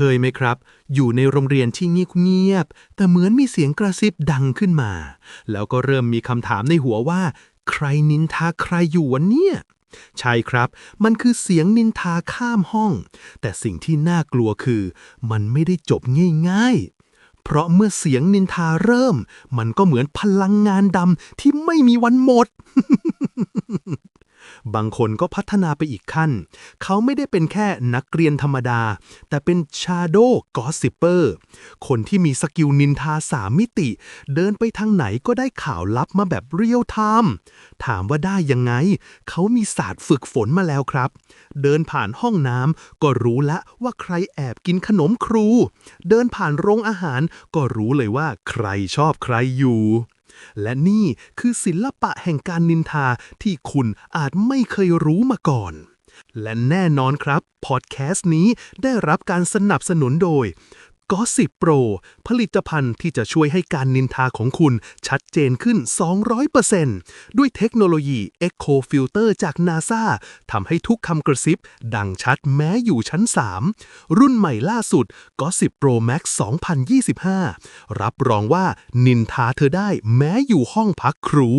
เคยไหมครับ อยู่ในโรงเรียนที่เงียบๆแต่เหมือนมีเสียงกระซิบดังขึ้นมา แล้วก็เริ่มมีคำถามในหัวว่า ใครนินทาใครอยู่วะเนี่ย ใช่ครับ มันคือเสียงนินทาข้ามห้อง แต่สิ่งที่น่ากลัวคือ มันไม่ได้จบง่ายๆเพราะเมื่อเสียงนินทาเริ่ม มันก็เหมือนพลังงานดำที่ไม่มีวันหมด บางคนก็พัฒนาไปอีกขั้น เขาไม่ได้เป็นแค่นักเรียนธรรมดา แต่เป็นชาโดกอสซิเปอร์คนที่มีสกิลนินทาสามมิติ เดินไปทางไหนก็ได้ข่าวลับมาแบบเรียลไทม์ถามว่าได้ยังไง เขามีศาสตร์ฝึกฝนมาแล้วครับ เดินผ่านห้องน้ำก็รู้ละว่าใครแอบกินขนมครู เดินผ่านโรงอาหารก็รู้เลยว่าใครชอบใครอยู่ และนี่คือศิลปะแห่งการนินทาที่คุณอาจไม่เคยรู้มาก่อน และแน่นอนครับ พอดแคสต์นี้ได้รับการสนับสนุนโดย Gossip Pro ผลิตภัณฑ์ที่จะช่วยให้การนินทาของคุณชัดเจนขึ้น 200%ด้วยเทคโนโลยี Echo Filter จาก NASA ทำให้ทุกคำกระซิบ ดังชัดแม้อยู่ชั้น 3 รุ่นใหม่ล่าสุด Gossip Pro Max 2025 รับรองว่านินทาเธอได้แม้อยู่ห้องพักครู